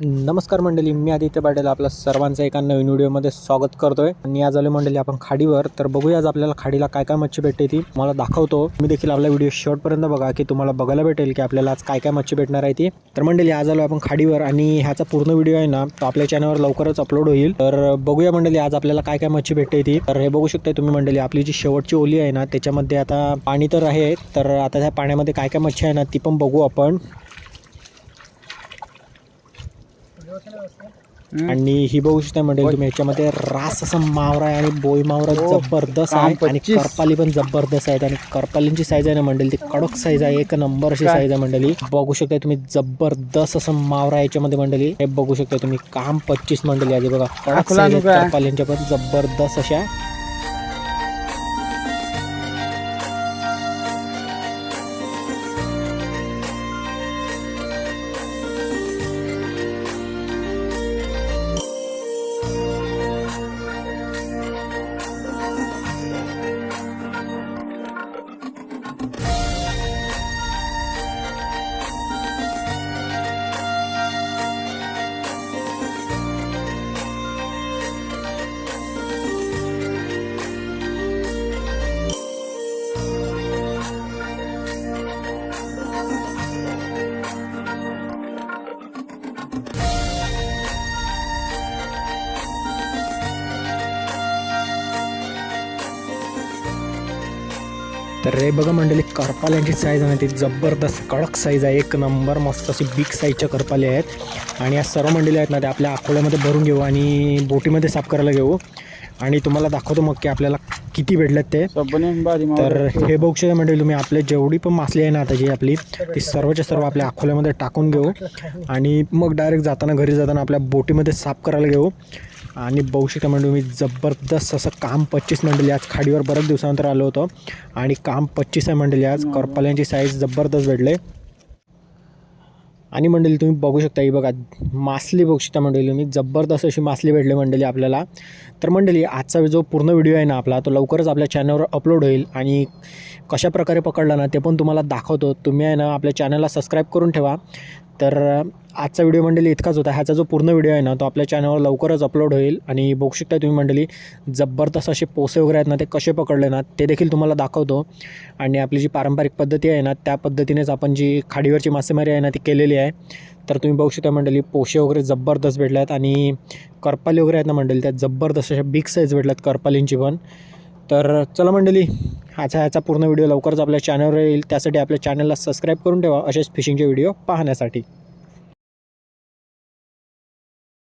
नमस्कार मंडळी मी आदित्य पाटील आपल्या सर्वांचं एका नवीन व्हिडिओमध्ये स्वागत करतोय. आणि आज आलो मंडळी आपण खाडीवर. तर बघूया आज आपल्याला खाडीला काय काय मच्छी भेटते ती. मला दाखवतो. मी देखील आपला व्हिडिओ शेवटपर्यंत बघा की तुम्हाला बघायला भेटेल की आपल्याला आज काय काय मच्छी भेटणार आहे ती. तर मंडळी आज आलो आपण खाडीवर आणि ह्याचा पूर्ण व्हिडिओ आहे ना तो आपल्या चॅनलवर लवकरच अपलोड होईल. तर बघूया मंडळी आज आपल्याला काय काय मच्छी भेटते ती. तर हे बघू शकता तुम्ही मंडळी आपली जी शेवटची ओली आहे ना त्याच्यामध्ये आता पाणी तर आहे. तर आता त्या पाण्यामध्ये काय काय मच्छी आहे ना ती पण बघू आपण. आणि ही बघू शकता मंडळी तुम्ही ह्याच्यामध्ये रास असा मावरा आहे आणि बोई मावरा जबरदस्त आहे. आणि करपाली पण जबरदस्त आहेत आणि करपालींची साईज आहे ना मंडळी ती कडक साईज आहे. एक नंबर अशी साईज आहे मंडळी. बघू शकता तुम्ही जबरदस्त असं मावरा याच्यामध्ये मंडळी. हे बघू शकता तुम्ही काम पच्चीस मंडळी आहे. बघा कडक साईज आहे करपालींच्या पण जबरदस्त अशा. तर हे बघा मंडळी करपाल्यांची साईज आहे ती जबरदस्त कडक साईज आहे. एक नंबर मस्त अशी बिग साईजच्या करपाले आहेत. आणि या सर्व मंडळी आहेत ना ते आपल्या अकोल्यामध्ये भरून घेऊ आणि बोटीमध्ये साफ करायला घेऊ. आणि तुम्हाला दाखवतो मग की आपल्याला किती भेटलेत ते. तर हे बघू शकता मंडळी तुम्ही आपले जेवढी पण मासली आहे ना आता जी आपली ती सर्वच्या सर्व आपल्या अकोल्यामध्ये टाकून घेऊ. आणि मग डायरेक्ट जाताना घरी जाताना आपल्या बोटीमध्ये साफ करायला घेऊ. आणि बघू शकता म्हणजे मी जबरदस्त असं काम पच्चीस मंडळी आज खाडीवर बऱ्याच दिवसानंतर आलो होतो. आणि काम पच्चीस आहे मंडळी आज करपाल्यांची साईज जबरदस्त भेटले. आणि मंडळी तुम्ही बघू शकता ही बघा मासली बघू शकता मंडळी तुम्ही जबरदस्त अशी मासली भेटली मंडळी आपल्याला. तर मंडळी आजचा जो पूर्ण व्हिडिओ आहे ना आपला तो लवकरच आपल्या चॅनलवर अपलोड होईल आणि कशा प्रकारे पकडला ना ते पण तुम्हाला दाखवतो. तुम्ही आहे ना आपल्या चॅनलला सबस्क्राईब करून ठेवा. तर आजचा व्हिडिओ मंडळी इतकाच होता. ह्याचा जो पूर्ण व्हिडिओ आहे ना तो आपल्या चॅनलवर लवकरच अपलोड होईल. आणि बघू शकता तुम्ही मंडळी जबरदस्त असे पोसे वगैरे आहेत ना ते कसे पकडले ना ते देखील तुम्हाला दाखवतो. आणि आपली जी पारंपरिक पद्धती आहे ना त्या पद्धतीनेच आपण जी खाडीवरची मासेमारी आहे ना ती केलेली आहे. तर तुम्ही बघू शकता मंडळी पोशे वगैरे जबरदस्त भेटले आहेत आणि करपाली वगैरे आहेत ना मंडळी त्या जबरदस्त अशा बिग साईज भेटल्यात करपालींची पण. तर चला मंडळी आजचा ह्याचा पूर्ण व्हिडिओ लवकरच आपल्या चॅनलवर येईल. त्यासाठी आपल्या चॅनलला सबस्क्राईब करून ठेवा. असेच फिशिंगचे व्हिडिओ पाहण्यासाठी.